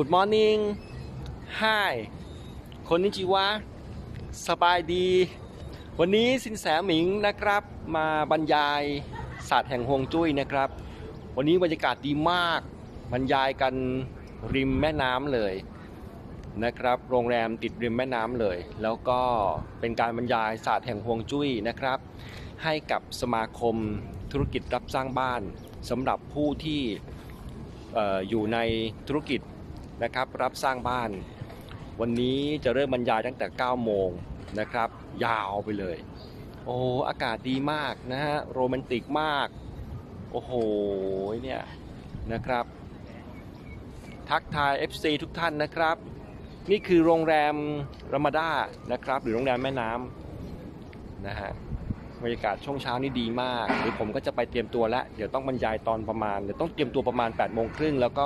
Good morning Hi คนนิจิวะสบายดี วันนี้สินแสหมิงนะครับ มาบรรยายศาสตร์แห่งฮวงจุ้ยนะครับ วันนี้บรรยากาศดีมาก บรรยายกันริมแม่น้ำเลยนะครับ โรงแรมติดริมแม่น้ำเลย แล้วก็เป็นการบรรยายศาสตร์แห่งฮวงจุ้ยนะครับ ให้กับสมาคมธุรกิจรับสร้างบ้านสำหรับผู้ที่เอออยู่ในธุรกิจ นะครับ รับสร้างบ้าน วันนี้จะเริ่มบรรยายตั้งแต่ 9 โมงนะครับ ยาวไปเลย โอ้อากาศดีมากนะฮะโรแมนติกมาก โอ้โหเนี่ยนะครับ ทักทาย FC ทุกท่านนะครับ นี่คือโรงแรมรามาดานะครับ หรือโรงแรมแม่น้ำนะฮะบรรยากาศช่วงเช้านี่ดีมากเดี๋ยวผมก็จะไปเตรียมตัวแล้ว เดี๋ยวต้องบรรยายตอนประมาณ เดี๋ยวต้องเตรียมตัวประมาณ8โมงครึ่งแล้วก็